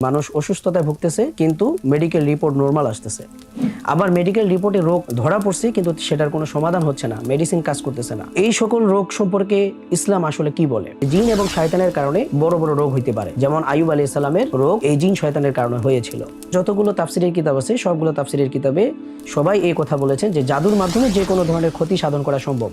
মানুষ অসুস্থতায় ভুগতেছে কিন্তু মেডিকেল রিপোর্ট নর্মাল আসতেছে। আবার মেডিকেল রিপোর্টে রোগ ধরা পড়ছে, কিন্তু সেটার কোনো সমাধান হচ্ছে না মেডিসিন কাজ করতেছে না। এই সকল রোগ সম্পর্কে ইসলাম আসলে কি বলে? জিন এবং শয়তানের কারণে বড় বড় রোগ হইতে পারে। যেমন আয়ুব আলী ইসলামের রোগ এই জিন শয়তানের কারণে হয়েছিল। যতগুলো তাফসিরের কিতাব আছে, সবগুলো তাফসিরের কিতাবে সবাই এই কথা বলেছেন যে জাদুর মাধ্যমে যে কোনো ধরনের ক্ষতি সাধন করা সম্ভব।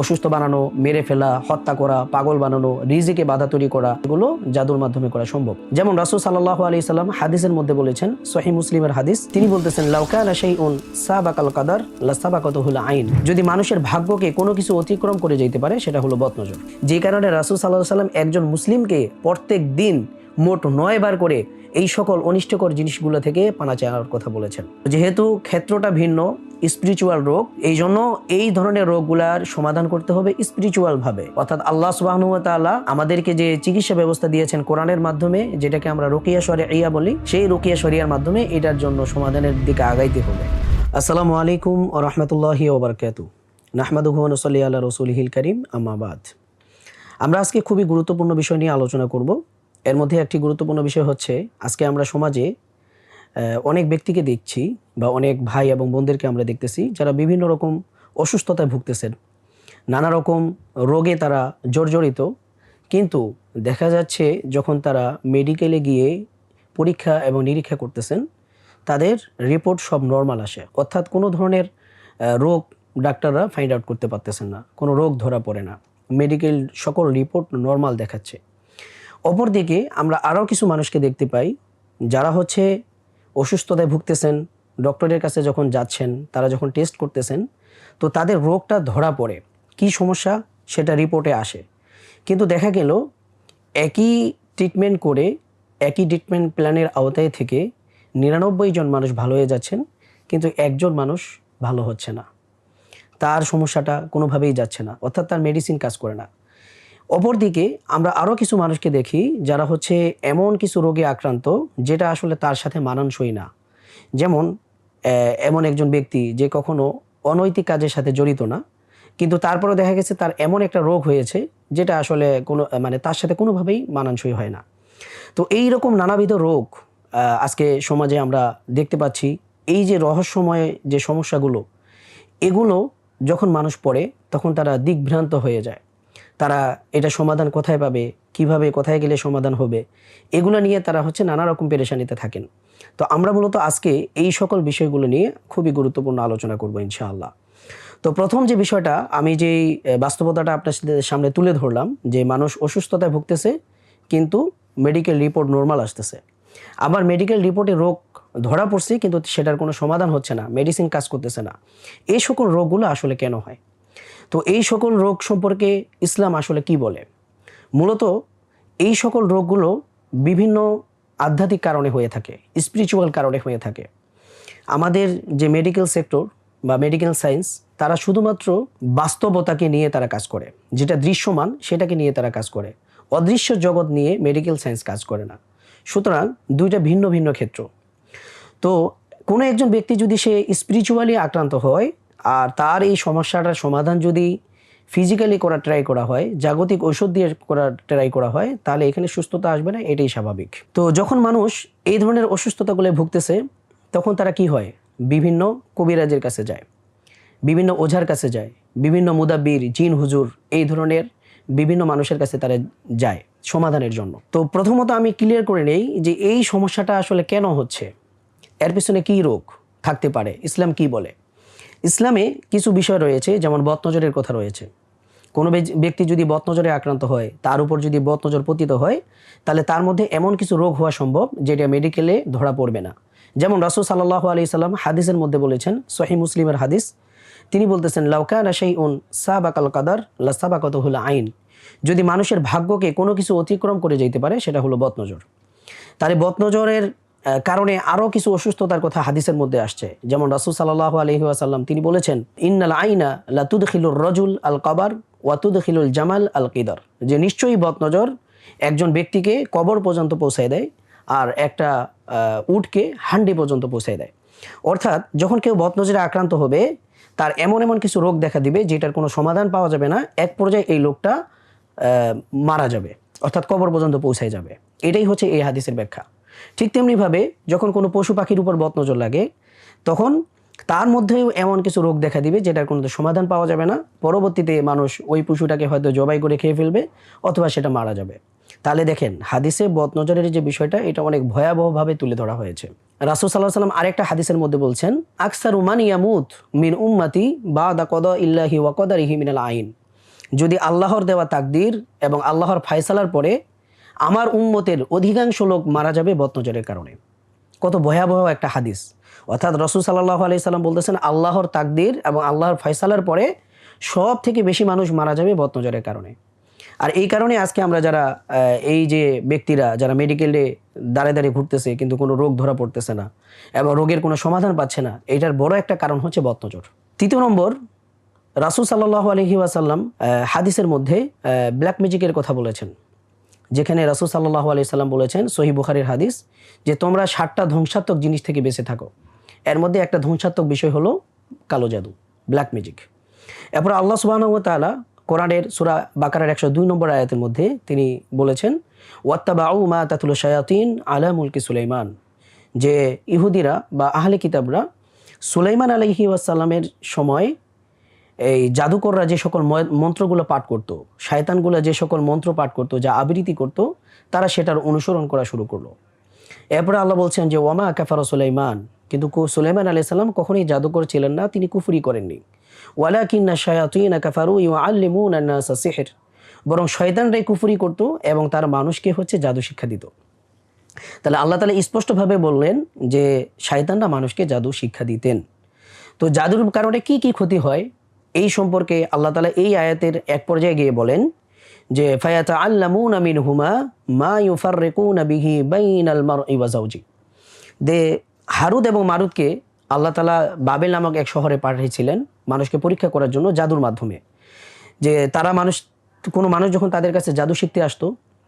অসুস্থ বানানো, মেরে ফেলা, হত্যা করা, পাগল বানানো, রিজিকে বাধা তৈরি করা, এগুলো জাদুর মাধ্যমে করা সম্ভব। যেমন রাসূল সাল্লাল্লাহু আলাইহি সাল্লাম হাদিসের মধ্যে বলেছেন, সহিহ মুসলিমের হাদিস, তিনি বলতেছেন লাউকানা শাইউন, সাবাকাল কাদার, লা সাবাকাতুহুল আইন। যদি মানুষের ভাগ্যকে কোনো কিছু অতিক্রম করে যেতে পারে, সেটা হলো বদনজর। যে কারণে রাসুল সাল্লাহ সাল্লাম একজন মুসলিমকে প্রত্যেক দিন মোট নয় বার করে এই সকল অনিষ্টকর জিনিসগুলো থেকে পানা চাওয়ার কথা বলেছেন। যেহেতু ক্ষেত্রটা ভিন্ন স্পিরিচুয়াল রোগ এই জন্য এই ধরনের রোগগুলার সমাধান করতে হবে স্পিরিচুয়াল ভাবে। অর্থাৎ আল্লাহ তাআলা আমাদেরকে যে চিকিৎসা ব্যবস্থা দিয়েছেন কোরআনের মাধ্যমে, যেটাকে আমরা রোকিয়া শরিয়া বলি, সেই রোকিয়া শরিয়ার মাধ্যমে এটার জন্য সমাধানের দিকে আগাইতে হবে। আসসালামু আলাইকুম ও রহমতুল্লাহি ওবরকাতু নাহমাদুহু ওয়া নুসাল্লি আলা রাসূলিহিল কারীম, আম্মা বাদ। আমরা আজকে খুবই গুরুত্বপূর্ণ বিষয় নিয়ে আলোচনা করব। এর মধ্যে একটি গুরুত্বপূর্ণ বিষয় হচ্ছে, আজকে আমরা সমাজে অনেক ব্যক্তিকে দেখছি বা অনেক ভাই এবং বোনদেরকে আমরা দেখতেছি যারা বিভিন্ন রকম অসুস্থতায় ভুগতেছেন। নানা রকম রোগে তারা জর্জরিত, কিন্তু দেখা যাচ্ছে যখন তারা মেডিকেলে গিয়ে পরীক্ষা এবং নিরীক্ষা করতেছেন, তাদের রিপোর্ট সব নর্মাল আসে। অর্থাৎ কোনো ধরনের রোগ ডাক্তাররা ফাইন্ড আউট করতে পারতেছেন না। কোনো রোগ ধরা পড়ে না। মেডিকেল সকল রিপোর্ট নর্মাল দেখাচ্ছে। অপরদিকে আমরা আরও কিছু মানুষকে দেখতে পাই, যারা হচ্ছে অসুস্থতায় ভুগতেছেন, ডক্টরের কাছে যখন যাচ্ছেন, তারা যখন টেস্ট করতেছেন, তো তাদের রোগটা ধরা পড়ে। কি সমস্যা? সেটা রিপোর্টে আসে। কিন্তু দেখা গেল, একই ট্রিটমেন্ট করে, একই ট্রিটমেন্ট প্ল্যানের আওতায় থেকে নিরানব্বই জন মানুষ ভালো হয়ে যাচ্ছেন, কিন্তু একজন মানুষ ভালো হচ্ছে না। তার সমস্যাটা কোনোভাবেই যাচ্ছে না, অর্থাৎ তার মেডিসিন কাজ করে না। অপরদিকে আমরা আরও কিছু মানুষকে দেখি যারা হচ্ছে এমন কিছু রোগে আক্রান্ত যেটা আসলে তার সাথে মানানসই না। যেমন এমন একজন ব্যক্তি যে কখনো অনৈতিক কাজের সাথে জড়িত না, কিন্তু তারপরে দেখা গেছে তার এমন একটা রোগ হয়েছে যেটা আসলে কোনো মানে তার সাথে কোনোভাবেই মানানসই হয় না। তো এই রকম নানাবিধ রোগ আজকে সমাজে আমরা দেখতে পাচ্ছি। এই যে রহস্যময় যে সমস্যাগুলো, এগুলো যখন মানুষ পড়ে তখন তারা দিকভ্রান্ত হয়ে যায়। তারা এটা সমাধান কোথায় পাবে? কীভাবে কোথায় গেলে সমাধান হবে? এগুলো নিয়ে তারা হচ্ছে নানা রকম পেরেশানিতে থাকেন। তো আমরা মূলত আজকে এই সকল বিষয়গুলো নিয়ে খুবই গুরুত্বপূর্ণ আলোচনা করব ইনশাআল্লাহ। তো প্রথম যে বিষয়টা, আমি যেই বাস্তবতাটা আপনার সামনে তুলে ধরলাম, যে মানুষ অসুস্থতায় ভুগতেছে, কিন্তু মেডিকেল রিপোর্ট নর্মাল আসতেছে। আবার মেডিকেল রিপোর্টে রোগ ধরা পড়ছে, কিন্তু সেটার কোনো সমাধান হচ্ছে না মেডিসিন কাজ করতেছে না। এই সকল রোগগুলো আসলে কেন হয়? তো এই সকল রোগ সম্পর্কে ইসলাম আসলে কি বলে? মূলত এই সকল রোগগুলো বিভিন্ন আধ্যাত্মিক কারণে হয়ে থাকে স্পিরিচুয়াল কারণে হয়ে থাকে। আমাদের যে মেডিকেল সেক্টর বা মেডিকেল সায়েন্স তারা শুধুমাত্র বাস্তবতাকে নিয়ে তারা কাজ করে। যেটা দৃশ্যমান, সেটাকে নিয়ে তারা কাজ করে। অদৃশ্য জগৎ নিয়ে মেডিকেল সায়েন্স কাজ করে না। সুতরাং দুইটা ভিন্ন ভিন্ন ক্ষেত্র। তো কোনো একজন ব্যক্তি যদি সে স্পিরিচুয়ালি আক্রান্ত হয় আর তার এই সমস্যাটার সমাধান যদি ফিজিক্যালি করা ট্রাই করা হয়, জাগতিক ঔষধ দিয়ে করা ট্রাই করা হয়, তাহলে এখানে সুস্থতা আসবে না, এটাই স্বাভাবিক। তো যখন মানুষ এই ধরনের অসুস্থতাগুলো ভুগতেছে, তখন তারা কি হয়? বিভিন্ন কবিরাজের কাছে যায়, বিভিন্ন ওঝার কাছে যায়, বিভিন্ন মুদাব্বির, জিন হুজুর, এই ধরনের বিভিন্ন মানুষের কাছে তারা যায় সমাধানের জন্য। তো প্রথমত আমি ক্লিয়ার করে নেই যে এই সমস্যাটা আসলে কেন হচ্ছে, এর পিছনে কী রোগ থাকতে পারে, ইসলাম কি বলে? ইসলামে কিছু বিষয় রয়েছে যেমন বদনজরের কথা রয়েছে। কোনো ব্যক্তি যদি বদনজরে আক্রান্ত হয় তার উপর যদি বদনজর পতিত হয় তাহলে তার মধ্যে এমন কিছু রোগ হওয়া সম্ভব যেটা মেডিকেলে ধরা পড়বে না। যেমন রাসুল সাল্লাহ আলি সাল্লাম হাদিসের মধ্যে বলেছেন সহি মুসলিমের হাদিস তিনি বলতেছেন লাউকানা সেই উন সাবাকাল কাদার লা সাবাকত হলো আইন। যদি মানুষের ভাগ্যকে কোনো কিছু অতিক্রম করে যেতে পারে সেটা হলো বদনজর। তাহলে বদনজরের আহ, কারণে আরও কিছু অসুস্থতার কথা হাদিসের মধ্যে আসছে। যেমন রাসুল সাল্লাহ আলহি আসাল্লাম তিনি বলেছেন, ইন্নাল আইনা লাতুদ খিলুর রজুল আল কবার ওয়াতুদ খিলুল জামাল আল কিদার। যে নিশ্চয়ই বদনজর একজন ব্যক্তিকে কবর পর্যন্ত পৌঁছায় দেয় আর একটা উটকে হান্ডি পর্যন্ত পৌঁছায় দেয়। অর্থাৎ যখন কেউ বদনজরে আক্রান্ত হবে, তার এমন এমন কিছু রোগ দেখা দিবে যেটার কোনো সমাধান পাওয়া যাবে না। এক পর্যায়ে এই লোকটা মারা যাবে, অর্থাৎ কবর পর্যন্ত পৌঁছায় যাবে। এটাই হচ্ছে এই হাদিসের ব্যাখ্যা। ঠিক তেমনিভাবে যখন কোনো পশু পাখির উপর বদনজর লাগে, তখন তার মধ্যেও এমন কিছু রোগ দেখা দিবে যেটার কোনো সমাধান পাওয়া যাবে না। পরবর্তীতে মানুষ ওই পশুটাকে হয়তো জবাই করে খেয়ে ফেলবে অথবা সেটা মারা যাবে। তাহলে দেখেন, হাদিসে বদনজরের যে বিষয়টা, এটা অনেক ভয়াবহভাবে তুলে ধরা হয়েছে। রাসুল সাল্লাহ সাল্লাম আরেকটা হাদিসের মধ্যে বলছেন, আকসার উমান ইয়ামুত মিন উম্মাতি বা দা কদ ইল্লাহি ওয়াকদারিহি মিনাল আইন। যদি আল্লাহর দেওয়া তাকদির এবং আল্লাহর ফায়সালার পরে আমার উম্মতের অধিকাংশ লোক মারা যাবে বদনজরের কারণে। কত ভয়াবহ একটা হাদিস। অর্থাৎ রসুল সাল্লাহ আলি সাল্লাম বলতেছেন, আল্লাহর তাকদির এবং আল্লাহর ফয়সালার পরে সব থেকে বেশি মানুষ মারা যাবে বদনজরের কারণে। আর এই কারণে আজকে আমরা যারা এই যে ব্যক্তিরা যারা মেডিকেলে দাঁড়ে দাঁড়িয়ে ঘুরতেছে, কিন্তু কোনো রোগ ধরা পড়তেছে না এবং রোগের কোনো সমাধান পাচ্ছে না, এটার বড় একটা কারণ হচ্ছে বদনজর। তৃতীয় নম্বর, রাসুল সাল্লাহ আলহি ওয়াসাল্লাম হাদিসের মধ্যে ব্ল্যাক ম্যাজিকের কথা বলেছেন। যেখানে রাসুল সাল্লাহ আলি সাল্লাম বলেছেন সহি বুখারির হাদিস, যে তোমরা ষাটটা ধ্বংসাত্মক জিনিস থেকে বেঁচে থাকো। এর মধ্যে একটা ধ্বংসাত্মক বিষয় হলো কালো জাদু ব্ল্যাক ম্যাজিক এরপর আল্লাহ সুবাহ তালা কোরআনের সুরা বাকারের একশো দুই নম্বর আয়াতের মধ্যে তিনি বলেছেন, ওয়াত্তাবাউ মা তাতুল শায়াতিন আলা মুলকি সুলাইমান। যে ইহুদিরা বা আহলে কিতাবরা সুলাইমান আলহি ওয়াসাল্লামের সময় এই জাদুকররা যে সকল মন্ত্রগুলো পাঠ করত, শায়তানগুলো যে সকল মন্ত্র পাঠ করত, যা আবৃত্তি করত, তারা সেটার অনুসরণ করা শুরু করল। এরপরে আল্লাহ বলছেন যে ওয়ামা কাফার সুলাইমান। কিন্তু সুলাইমান আলি সাল্লাম কখনোই জাদুকর ছিলেন না, তিনি কুফুরি করেননি। ওয়ালা কিন্না শায়াতিন কাফারু ইউ আল্লিমুন সিহির। বরং শয়তানরাই কুফুরি করত এবং তার মানুষকে হচ্ছে জাদু শিক্ষা দিত। তাহলে আল্লাহ তালা স্পষ্টভাবে বললেন যে, শায়তানরা মানুষকে জাদু শিক্ষা দিতেন। তো জাদুর কারণে কি কি ক্ষতি হয়? এই সম্পর্কে আল্লাহ তালা এই আয়াতের এক পর্যায়ে গিয়ে বলেন যে ফায়াতা আল্লামুন আমিন হুমা মা ইউফার রেকুন বিহি বাইন আল মার ইওয়াজাউজি দে, হারুদ এবং মারুদকে আল্লাহ তালা বাবেল নামক এক শহরে পাঠিয়েছিলেন মানুষকে পরীক্ষা করার জন্য জাদুর মাধ্যমে। যে, তারা মানুষ, কোনো মানুষ যখন তাদের কাছে জাদু শিখতে আসতো,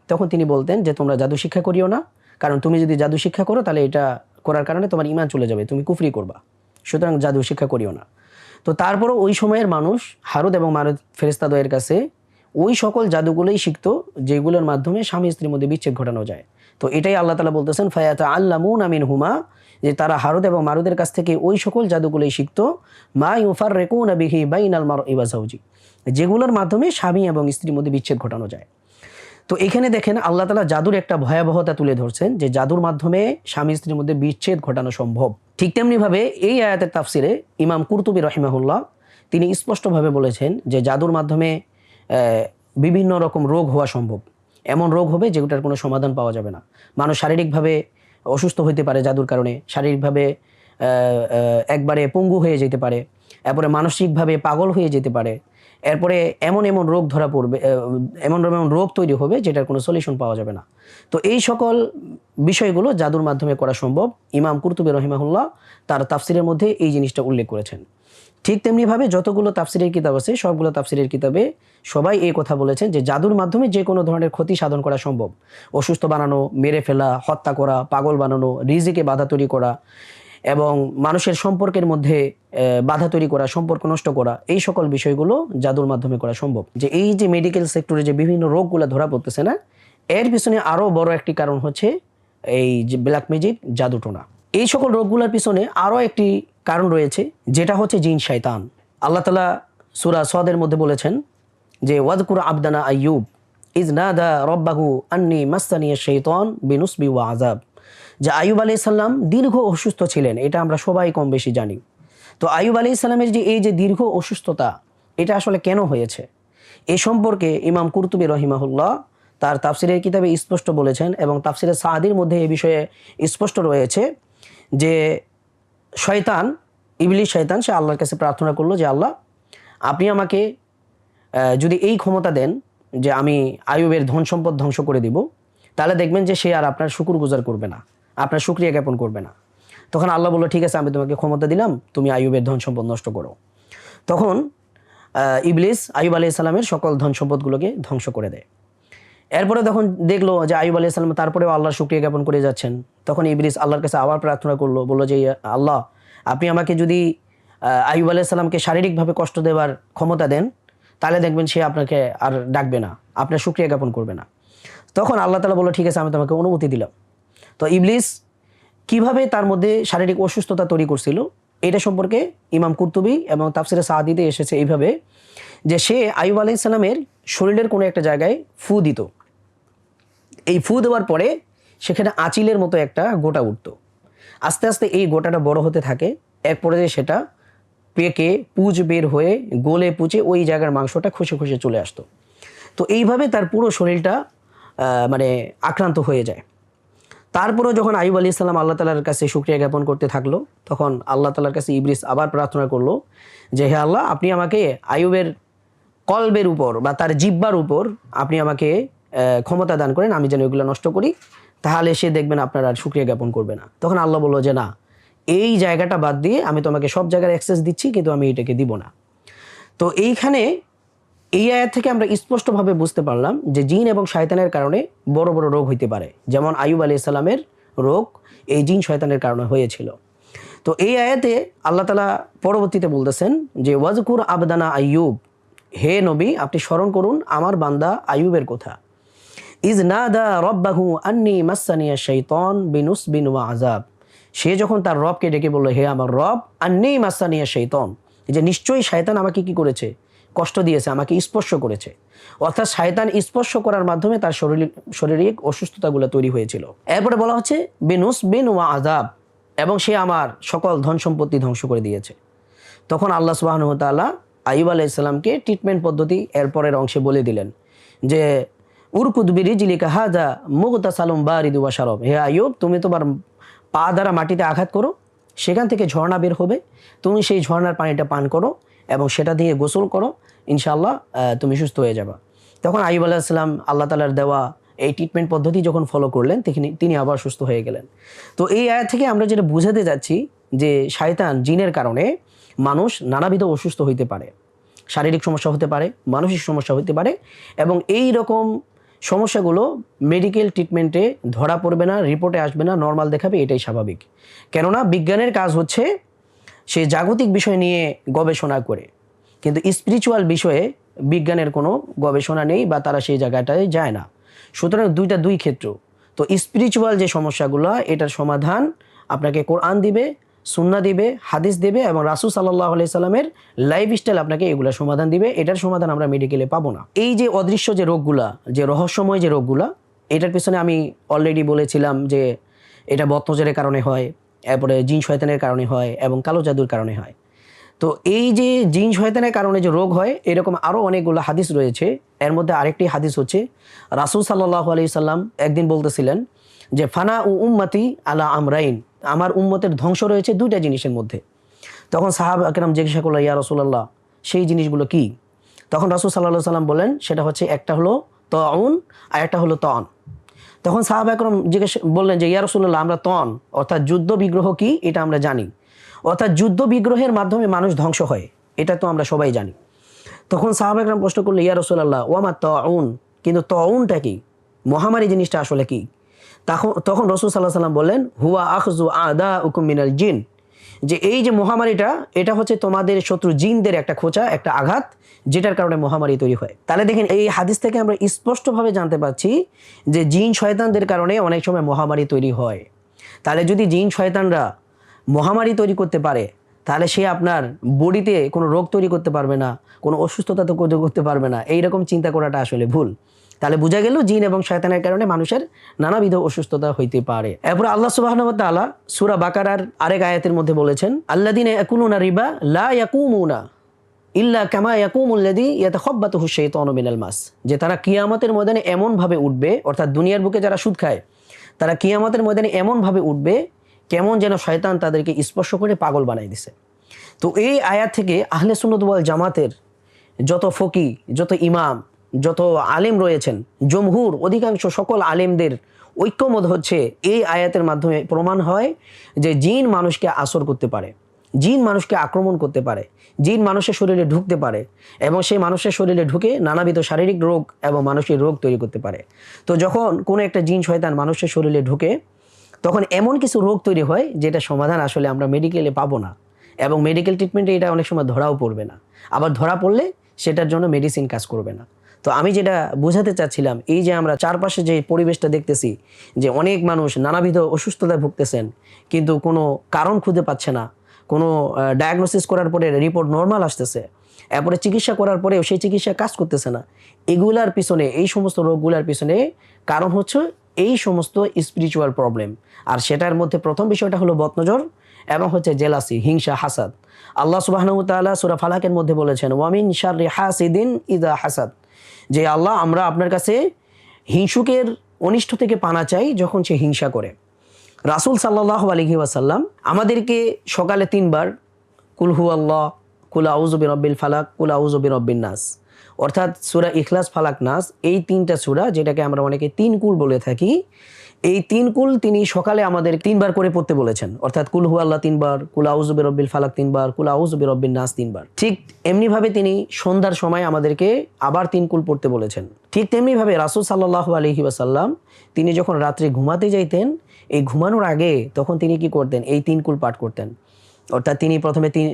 তখন তিনি বলতেন যে, তোমরা জাদু শিক্ষা করিও না, কারণ তুমি যদি জাদু শিক্ষা করো, তাহলে এটা করার কারণে তোমার ইমান চলে যাবে, তুমি কুফরি করবা। সুতরাং জাদু শিক্ষা করিও না। তো তারপরও ওই সময়ের মানুষ, হারুদ এবং মারুদ ফেরেস্তাদয়ের কাছে ওই সকল জাদুগুলোই শিখতো, যেগুলোর মাধ্যমে স্বামী স্ত্রীর মধ্যে বিচ্ছেদ ঘটানো যায়। তো এটাই আল্লাহ তালা বলতেছেন ফায়াত আল্লামুন আমিন হুমা যে তারা হারুদ এবং মারুদের কাছ থেকে ওই সকল জাদুগুলোই শিখত, মা ইউফার রেকুন বিহি বাইন আল মার ইবাজাউজি যেগুলোর মাধ্যমে স্বামী এবং স্ত্রীর মধ্যে বিচ্ছেদ ঘটানো যায়। তো এখানে দেখেন আল্লাহ তালা জাদুর একটা ভয়াবহতা তুলে ধরছেন যে জাদুর মাধ্যমে স্বামী স্ত্রীর মধ্যে বিচ্ছেদ ঘটানো সম্ভব। ঠিক তেমনিভাবে এই আয়াতের তাফসিরে ইমাম কুরতুবী রহিমাহুল্লাহ তিনি স্পষ্টভাবে বলেছেন যে জাদুর মাধ্যমে বিভিন্ন রকম রোগ হওয়া সম্ভব। এমন রোগ হবে যেগুলোর কোনো সমাধান পাওয়া যাবে না। মানুষ শারীরিকভাবে অসুস্থ হতে পারে জাদুর কারণে, শারীরিকভাবে একবারে পঙ্গু হয়ে যেতে পারে, এরপরে মানসিকভাবে পাগল হয়ে যেতে পারে এরপরে এমন এমন রোগ ধরা পড়বে এমন এমন রোগ তৈরি হবে যেটার কোনো সলিউশন পাওয়া যাবে না। তো এই সকল বিষয়গুলো জাদুর মাধ্যমে করা সম্ভব। ইমাম কুরতুবে রহিমাহুল্লাহ তার তাফসিরের মধ্যে এই জিনিসটা উল্লেখ করেছেন। ঠিক তেমনিভাবে যতগুলো তাফসিরের কিতাব আছে, সবগুলো তাফসিরের কিতাবে সবাই এই কথা বলেছেন যে জাদুর মাধ্যমে যে কোনো ধরনের ক্ষতি সাধন করা সম্ভব। অসুস্থ বানানো, মেরে ফেলা, হত্যা করা, পাগল বানানো, রিজিকে বাধা তৈরি করা এবং মানুষের সম্পর্কের মধ্যে বাধা তৈরি করা, সম্পর্ক নষ্ট করা, এই সকল বিষয়গুলো জাদুর মাধ্যমে করা সম্ভব। যে এই যে মেডিকেল সেক্টরে যে বিভিন্ন রোগগুলো ধরা পড়তেছে না, এর পিছনে আরও বড় একটি কারণ হচ্ছে এই যে ব্ল্যাক ম্যাজিক জাদুটোনা এই সকল রোগগুলোর পিছনে আরও একটি কারণ রয়েছে, যেটা হচ্ছে জিন শয়তান। আল্লাহ তালা সুরা সদের মধ্যে বলেছেন যে ওয়াদকুর আবদানা আইয়ুব ইজ না দা রব্বাহু আন্নি মাস্তানিয়া শৈতন বিনুসবি ওয়া আজাব যে আয়ুব আলি সাল্লাম দীর্ঘ অসুস্থ ছিলেন, এটা আমরা সবাই কম বেশি জানি। তো আয়ুব আলি সাল্লামের যে এই যে দীর্ঘ অসুস্থতা, এটা আসলে কেন হয়েছে? এ সম্পর্কে ইমাম কুরতুবী রহিমাহুল্লাহ তার তাফসিরের কিতাবে স্পষ্ট বলেছেন এবং তাফসিরের সাদির মধ্যে এই বিষয়ে স্পষ্ট রয়েছে যে শয়তান, ইবলিশ শয়তান, সে আল্লাহর কাছে প্রার্থনা করল যে, আল্লাহ, আপনি আমাকে যদি এই ক্ষমতা দেন যে আমি আয়ুবের ধন সম্পদ ধ্বংস করে দিব, তাহলে দেখবেন যে সে আর আপনার শুকুর গুজার করবে না। আপনার শুক্রিয়া জ্ঞাপন করবে না। তখন আল্লাহ বলল, ঠিক আছে, আমি তোমাকে ক্ষমতা দিলাম, তুমি আয়ুবের ধন সম্পদ নষ্ট করো। তখন ইবলিস আয়ুব আলি ইসলামের সকল ধন সম্পদগুলোকে ধ্বংস করে দেয়। এরপরে তখন দেখল যে আয়ুব আলি সাল্লাম তারপরেও আল্লাহর শুক্রিয়া জ্ঞাপন করে যাচ্ছেন। তখন ইবলিস আল্লাহর কাছে আবার প্রার্থনা করল, বলল যে, আল্লাহ, আপনি আমাকে যদি আয়ুব আলাইহিস সালামকে শারীরিকভাবে কষ্ট দেওয়ার ক্ষমতা দেন, তাহলে দেখবেন সে আপনাকে আর ডাকবে না, আপনার শুক্রিয়া জ্ঞাপন করবে না। তখন আল্লাহ তালা বলল, ঠিক আছে, আমি তোমাকে অনুমতি দিলাম। তো ইবলিস কীভাবে তার মধ্যে শারীরিক অসুস্থতা তৈরি করছিল, এটা সম্পর্কে ইমাম কুর্তুবি এবং তাফসিরে সাহাদিতে এসেছে এইভাবে যে সে আইব আলাইসাল্লামের শরীরের কোনো একটা জায়গায় ফু দিত। এই ফু দেওয়ার পরে সেখানে আঁচিলের মতো একটা গোটা উঠতো। আস্তে আস্তে এই গোটাটা বড় হতে থাকে, এক পর্যায়ে সেটা পেকে পুজ বের হয়ে গোলে পুচে ওই জায়গার মাংসটা খসে খসে চলে আসতো। তো এইভাবে তার পুরো শরীরটা মানে আক্রান্ত হয়ে যায়। তারপরেও যখন আইব আলী ইসলাম আল্লাহ তালার কাছে সুক্রিয়া জ্ঞাপন করতে থাকল, তখন আল্লাহ তালার কাছে ইবরিস আবার প্রার্থনা করল যে, হে আল্লাহ, আপনি আমাকে আয়ুবের কলবের উপর বা তার জিব্বার উপর আপনি আমাকে ক্ষমতা দান করেন, আমি যেন এগুলো নষ্ট করি, তাহলে সে দেখবেন আপনার আর সুক্রিয়া জ্ঞাপন করবে না। তখন আল্লাহ বলল যে, না, এই জায়গাটা বাদ দিয়ে আমি তোমাকে সব জায়গার অ্যাক্সেস দিচ্ছি, কিন্তু আমি এটাকে দিব না। তো এইখানে এই আয়াত থেকে আমরা স্পষ্টভাবে বুঝতে পারলাম যে জিন এবং শয়তানের কারণে বড় বড় রোগ হইতে পারে। যেমন আয়ুব আলি ইসলামের রোগ, এই জিন শয়তানের কারণে হয়েছিল। তো এই আয়াতে আল্লাহ তালা পরবর্তীতে বলতেছেন যে, ওয়াজকুর আবদানা আইয়ুব, হে নবী, আপনি স্মরণ করুন আমার বান্দা আয়ুবের কথা। ইজ না দা রব্বাহু আন্নি মাসানিয়া শৈতন বিনুস বিন ওয়া আজাব সে যখন তার রবকে ডেকে বলল, হে আমার রব, আন্নি মাসানিয়া শৈতন যে নিশ্চয়ই শয়তান আমাকে কি করেছে? কষ্ট দিয়েছে, আমাকে স্পর্শ করেছে। অর্থাৎ শয়তান স্পর্শ করার মাধ্যমে তার শরীর, শারীরিক অসুস্থতাগুলো তৈরি হয়েছিল। এরপরে বলা হচ্ছে, বেনুস বিন ওয়া আজাব এবং সে আমার সকল ধন সম্পত্তি ধ্বংস করে দিয়েছে। তখন আল্লাহ সুবাহনতাল্লাহ আইব আলাইসাল্লামকে ট্রিটমেন্ট পদ্ধতি এরপরের অংশে বলে দিলেন যে, উরকুদ বিরিজিলিকা হাজা মুগতা সালুম বারিদু ওয়াশারব হে আইয়ুব, তুমি তোমার পা দ্বারা মাটিতে আঘাত করো, সেখান থেকে ঝর্ণা বের হবে। তুমি সেই ঝর্ণার পানিটা পান করো এবং সেটা দিয়ে গোসল করো। ইনশাআল্লাহ আহ, তুমি সুস্থ হয়ে যাবা। তখন আইব আলাইসাল্লাম আল্লাহ তালার দেওয়া এই ট্রিটমেন্ট পদ্ধতি যখন ফলো করলেন তিনি আবার সুস্থ হয়ে গেলেন। তো এই আয়াত থেকে আমরা যেটা বুঝাতে যাচ্ছি যে শয়তান জিনের কারণে মানুষ নানাবিধ অসুস্থ হইতে পারে। শারীরিক সমস্যা হতে পারে মানসিক সমস্যা হতে পারে এবং এই রকম সমস্যাগুলো মেডিকেল ট্রিটমেন্টে ধরা পড়বে না রিপোর্টে আসবে না নর্মাল দেখাবে এটাই স্বাভাবিক। কেননা বিজ্ঞানের কাজ হচ্ছে সে জাগতিক বিষয় নিয়ে গবেষণা করে। কিন্তু স্পিরিচুয়াল বিষয়ে বিজ্ঞানের কোনো গবেষণা নেই বা তারা সেই জায়গাটায় যায় না। সুতরাং দুইটা দুই ক্ষেত্র। তো স্পিরিচুয়াল যে সমস্যাগুলো, এটার সমাধান আপনাকে কোরআন দিবে সুন্না দিবে, হাদিস দেবে এবং রাসুল সাল্লাহ সাল্লামের লাইফ স্টাইল আপনাকে এগুলা সমাধান দিবে। এটার সমাধান আমরা মেডিকেলে পাবো না। এই যে অদৃশ্য যে রোগগুলা, যে রহস্যময় যে রোগগুলা, এটার পিছনে আমি অলরেডি বলেছিলাম যে এটা বত্নজের কারণে হয়, এরপরে জিন শয়তানের কারণে হয় এবং কালো জাদুর কারণে হয়। তো এই যে জিন শয়তানের কারণে যে রোগ হয়, এরকম আরও অনেকগুলো হাদিস রয়েছে। এর মধ্যে আরেকটি হাদিস হচ্ছে, রাসুল সাল্লাহ আলি সাল্লাম একদিন বলতেছিলেন যে, ফানা উ উম্মাতি আলা আমরাইন। আমার উম্মতের ধ্বংস রয়েছে দুইটা জিনিসের মধ্যে। তখন সাহাব আকরাম জিজ্ঞাসা করল, ইয়া রসুল্লাহ সেই জিনিসগুলো কি? তখন রাসুল সাল্লাহ সাল্লাম বলেন সেটা হচ্ছে একটা হলো তউন আর একটা হলো তন। তখন সাহাব একরম জিজ্ঞেস বললেন যে, ইয়া রসুল্লাহ আমরা তন অর্থাৎ যুদ্ধ বিগ্রহ কি? এটা আমরা জানি। অর্থাৎ যুদ্ধ বিগ্রহের মাধ্যমে মানুষ ধ্বংস হয়। এটা তো আমরা সবাই জানি। তখন সাহাব একরাম প্রশ্ন করল, ইয়া রসুল্লাহ ও আমার তউন? কিন্তু তউনটা কি? মহামারী জিনিসটা আসলে কি? তখন তখন রসুল সাল্লাহ সাল্লাম বললেন, হুয়া আখজু আদা মিনাল জিন। যে এই যে মহামারীটা, এটা হচ্ছে তোমাদের শত্রু জিনদের একটা খোঁচা, একটা আঘাত, যেটার কারণে মহামারী তৈরি হয়। তাহলে দেখেন, এই হাদিস থেকে আমরা স্পষ্টভাবে জানতে পারছি যে জিন শয়তানদের কারণে অনেক সময় মহামারী তৈরি হয়। তাহলে যদি জিন শয়তানরা মহামারী তৈরি করতে পারে, তাহলে সে আপনার বডিতে কোনো রোগ তৈরি করতে পারবে না, কোনো অসুস্থতা তো করতে পারবে না, এইরকম চিন্তা করাটা আসলে ভুল। তাহলে বোঝা গেল জিন এবং শয়তানের কারণে মানুষের নানাবিধ অসুস্থতা হইতে পারে। এরপর আল্লাহ সুবাহ তাআলা সূরা বাকারার আরেক আয়াতের মধ্যে বলেছেন আল্লাদিনে ইয়াকুলুনা রিবা লা ইল্লা কামা ইয়াকুমুল্লাদি ইয়াতাখাব্বাতুহু শাইতানু মিনাল মাস। যে তারা কিয়ামতের ময়দানে এমনভাবে উঠবে, অর্থাৎ দুনিয়ার বুকে যারা সুদ খায়, তারা কিয়ামতের ময়দানে এমনভাবে উঠবে কেমন যেন শয়তান তাদেরকে স্পর্শ করে পাগল বানাই দিছে। তো এই আয়াত থেকে আহলে সুন্নত ওয়াল জামাতের যত ফকি, যত ইমাম, যত আলেম রয়েছেন, জমহুর, অধিকাংশ সকল আলেমদের ঐক্যমত হচ্ছে এই আয়াতের মাধ্যমে প্রমাণ হয় যে জিন মানুষকে আসর করতে পারে, জিন মানুষকে আক্রমণ করতে পারে, জিন মানুষের শরীরে ঢুকতে পারে এবং সেই মানুষের শরীরে ঢুকে নানাবিধ শারীরিক রোগ এবং মানসিক রোগ তৈরি করতে পারে। তো যখন কোনো একটা জিন, শয়তান মানুষের শরীরে ঢুকে তখন এমন কিছু রোগ তৈরি হয় যেটা সমাধান আসলে আমরা মেডিকেলে পাবো না। এবং মেডিকেল ট্রিটমেন্টে এটা অনেক সময় ধরাও পড়বে না। আবার ধরা পড়লে সেটার জন্য মেডিসিন কাজ করবে না। তো আমি যেটা বোঝাতে চাচ্ছিলাম, এই যে আমরা চারপাশে যে পরিবেশটা দেখতেছি, যে অনেক মানুষ নানাবিধ অসুস্থতায় ভুগতেছেন, কিন্তু কোনো কারণ খুঁজে পাচ্ছে না, কোনো ডায়াগনোসিস করার পরে রিপোর্ট নর্মাল আসতেছে, এরপরে চিকিৎসা করার পরেও সেই চিকিৎসা কাজ করতেছে না। এগুলার পিছনে, এই সমস্ত রোগগুলার পিছনে কারণ হচ্ছে এই সমস্ত স্পিরিচুয়াল প্রবলেম আর সেটার মধ্যে প্রথম বিষয়টা হলো বদনজর এবং হচ্ছে জেলাসি হিংসা হাসাদ আল্লাহ সুবাহ তাআলা সূরা ফালাকের মধ্যে বলেছেন, ওয়ামিন শাররি হাসিদিন ইদা হাসাদ। যে আল্লাহ আমরা আপনার কাছে হিংসুকের অনিষ্ট থেকে পানা চাই যখন সে হিংসা করে। রাসূল সাল্লাহ আলহি ওয়াসাল্লাম আমাদেরকে সকালে তিনবার কুলহু আল্লাহ কুল আউজবি রব্বিল ফালাক, কুল আউজবি রব্বিন নাস। অর্থাৎ সুরা ইখলাস, ফালাক, নাস, এই তিনটা সুরা যেটাকে আমরা অনেকে তিন কুল বলে থাকি, এই তিন কুল তিনি সকালে আমাদের তিনবার করে পড়তে বলেছেন। অর্থাৎ কুল হু আল্লাহ তিনবার, কুল আউজবি বেরব্বিল ফালাক তিনবার, কুল আউজবি বেরব্বিল নাস তিনবার। ঠিক এমনিভাবে তিনি সন্ধ্যার সময় আমাদেরকে আবার তিন কুল পড়তে বলেছেন। ঠিক তেমনিভাবে রাসুল সাল্লাহ আলহি ওয়াসাল্লাম তিনি যখন রাত্রে ঘুমাতে যাইতেন, এই ঘুমানোর আগে তখন তিনি কি করতেন? এই তিন কুল পাঠ করতেন। অর্থাৎ তিনি প্রথমে তিন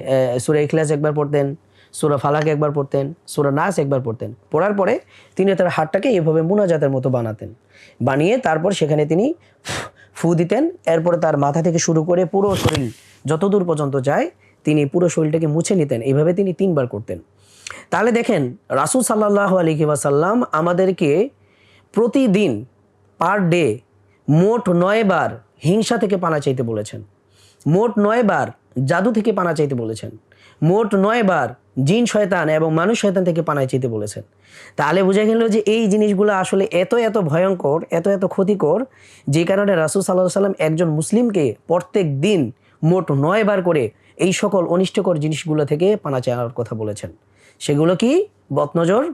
সুরে ইখলাস একবার পড়তেন সুরা ফালাক একবার পড়তেন, সুরা নাস একবার পড়তেন। পড়ার পরে তিনি তার হাতটাকে এভাবে মুনাজাতের মতো বানাতেন। বানিয়ে তারপর সেখানে তিনি ফু দিতেন। এরপরে তার মাথা থেকে শুরু করে পুরো শরীর যতদূর পর্যন্ত যায়, তিনি পুরো শরীরটাকে মুছে নিতেন। এইভাবে তিনি তিনবার করতেন। তাহলে দেখেন, রাসুল সাল্লাহ আলহি ওয়াসাল্লাম আমাদেরকে প্রতিদিন পার ডে মোট নয়বার হিংসা থেকে পানা চাইতে বলেছেন। মোট নয়বার জাদু থেকে পানা চাইতে বলেছেন। মোট নয়বার জিন শয়তান এবং মানুষ শয়তান থেকে পানায় চাইতে বলেছেন। তাহলে বোঝা গেল যে এই জিনিসগুলো আসলে এত এত ভয়ঙ্কর, এত এত ক্ষতিকর, যে কারণে রাসুল সাল্লাহ সাল্লাম একজন মুসলিমকে প্রত্যেক দিন মোট নয়বার করে এই সকল অনিষ্টকর জিনিসগুলো থেকে পানা চাওয়ার কথা বলেছেন। সেগুলো কি? বতনজর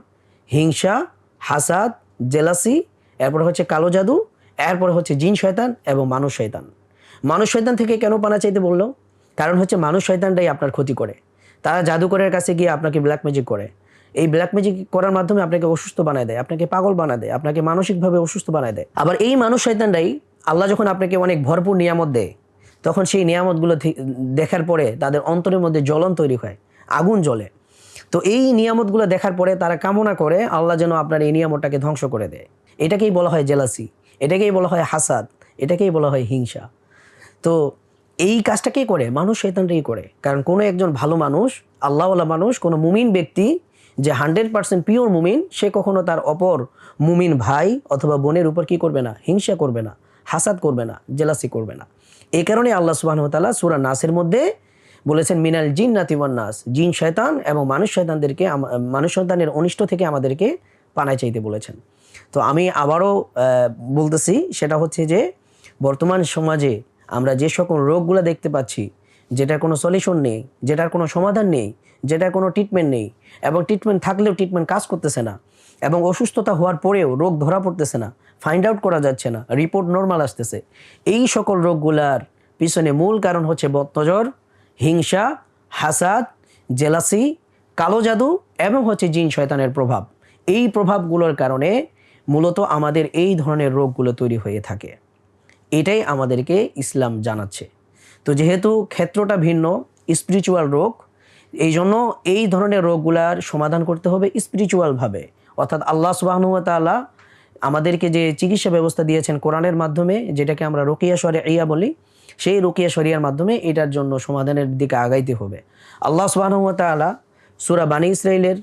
হিংসা, হাসাদ, জেলাসি, এরপরে হচ্ছে কালো জাদু, এরপরে হচ্ছে জিন শয়তান এবং মানুষ শয়তান। মানুষ শয়তান থেকে কেন পানা চাইতে বলল? কারণ হচ্ছে মানুষ শয়তানটাই আপনার ক্ষতি করে। তারা জাদুকরের কাছে গিয়ে আপনাকে ব্ল্যাক ম্যাজিক করে। এই ব্ল্যাক ম্যাজিক করার মাধ্যমে আপনাকে অসুস্থ বানায় দেয়, আপনাকে পাগল বানায় দেয়, আপনাকে মানসিকভাবে অসুস্থ বানায় দেয়। আবার এই মানুষ শয়তানটাই আল্লাহ যখন আপনাকে অনেক ভরপুর নিয়ামত দেয়, তখন সেই নিয়ামতগুলো দেখার পরে তাদের অন্তরের মধ্যে জ্বলন তৈরি হয়, আগুন জ্বলে। তো এই নিয়ামতগুলো দেখার পরে তারা কামনা করে আল্লাহ যেন আপনার এই নিয়ামতটাকে ধ্বংস করে দেয়। এটাকেই বলা হয় জেলাসি এটাকেই বলা হয় হাসাদ এটাকেই বলা হয় হিংসা। তো এই কাজটা কে করে? মানুষ শৈতানটাই করে। কারণ কোনো একজন ভালো মানুষ, আল্লাহওয়ালা মানুষ, কোনো মুমিন ব্যক্তি যে হান্ড্রেড পার্সেন্ট পিওর মুমিন, সে কখনো তার অপর মুমিন ভাই অথবা বোনের উপর কি করবে না? হিংসা করবে না, হাসাদ করবে না জেলাসি করবে না। এই কারণে আল্লাহ সুবাহতাল্লাহ সুরা নাসের মধ্যে বলেছেন, মিনাল জিন নাতিওয়ান নাস, জিন শয়তান এবং মানুষ শয়তানদেরকে মানুষ সন্তানের অনিষ্ট থেকে আমাদেরকে পানায় চাইতে বলেছেন। তো আমি আবারও বলতেছি, সেটা হচ্ছে যে বর্তমান সমাজে আমরা যে সকল রোগগুলো দেখতে পাচ্ছি, যেটার কোনো সলিউশন নেই, যেটার কোনো সমাধান নেই, যেটার কোনো ট্রিটমেন্ট নেই এবং ট্রিটমেন্ট থাকলেও ট্রিটমেন্ট কাজ করতেছে না এবং অসুস্থতা হওয়ার পরেও রোগ ধরা পড়তেছে না ফাইন্ড আউট করা যাচ্ছে না রিপোর্ট নর্মাল আসতেছে। এই সকল রোগগুলার পিছনে মূল কারণ হচ্ছে বদনজর, হিংসা, হাসাদ জেলাসি কালো জাদু এবং হচ্ছে জিন শয়তানের প্রভাব। এই প্রভাবগুলোর কারণে মূলত আমাদের এই ধরনের রোগগুলো তৈরি হয়ে থাকে। এটাই আমাদেরকে ইসলাম জানাচ্ছে। তো যেহেতু ক্ষেত্রটা ভিন্ন স্পিরিচুয়াল রোগ এই জন্য এই ধরনের রোগগুলার সমাধান করতে হবে স্পিরিচুয়ালভাবে অর্থাৎ আল্লাহ সুবাহনুতালা আমাদেরকে যে চিকিৎসা ব্যবস্থা দিয়েছেন কোরআনের মাধ্যমে, যেটাকে আমরা রোকিয়া সরে ইয়া বলি, সেই রোকিয়া শরিয়ার মাধ্যমে এটার জন্য সমাধানের দিকে আগাইতে হবে। আল্লাহ সুবাহনুতালা সুরা বানী ইসরায়েলের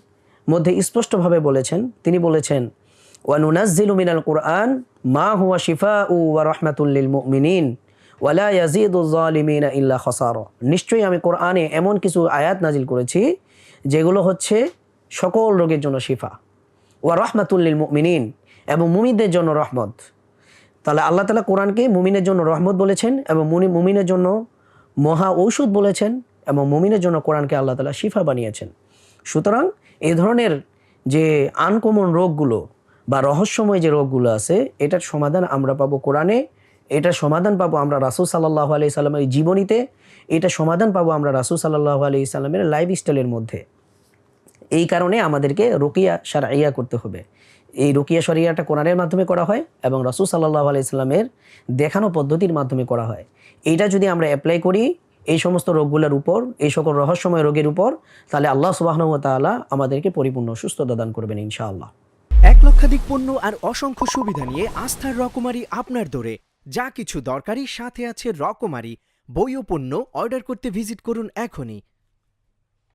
মধ্যে স্পষ্টভাবে বলেছেন, তিনি বলেছেন ওয়ানুনাজ্জিলু মিনাল কুরআন মা হুয়া শিফাউ ওয়া রাহমাতুল লিল মুমিনিন ওয়ালা ইয়াজিদু যালিমিনা ইল্লা খাসারা। নিশ্চয়ই আমি কোরআনে এমন কিছু আয়াত নাজিল করেছি যেগুলো হচ্ছে সকল রোগের জন্য শিফা ওয়া রাহমাতুল লিল মুমিনিন এবং মুমিনদের জন্য রহমত। তাহলে আল্লাহ তালা কোরআনকে মুমিনের জন্য রহমত বলেছেন এবং মুনি মুমিনের জন্য মহা ঔষধ বলেছেন এবং মুমিনের জন্য কোরআনকে আল্লাহ তালা শিফা বানিয়েছেন। সুতরাং এই ধরনের যে আনকমন রোগগুলো বা রহস্যময় যে রোগগুলো আছে, এটার সমাধান আমরা পাবো কোরআনে, এটার সমাধান পাবো আমরা রাসুল সাল্লাহ আলি সাল্লামের জীবনীতে এটা সমাধান পাবো আমরা রাসুল সাল্লাহ আলি সাল্লামের লাইফ স্টাইলের মধ্যে। এই কারণে আমাদেরকে রুকিয়া সারাইয়া করতে হবে। এই রুকিয়া শরিয়াটা কোরআনের মাধ্যমে করা হয় এবং রাসুল সাল্লাহ আলাইস্লামের দেখানো পদ্ধতির মাধ্যমে করা হয়। এইটা যদি আমরা অ্যাপ্লাই করি, এই সমস্ত রোগগুলোর উপর, এই সকল রহস্যময় রোগের উপর, তাহলে আল্লাহ সুবাহন তাআলা আমাদেরকে পরিপূর্ণ সুস্থতা দান করবেন ইনশাআল্লাহ। এক লক্ষাধিক পণ্য আর অসংখ্য সুবিধা নিয়ে আস্থার রকমারি আপনার দোরে। যা কিছু দরকারি, সাথে আছে রকমারি। বইও পণ্য, অর্ডার করতে ভিজিট করুন এখনই।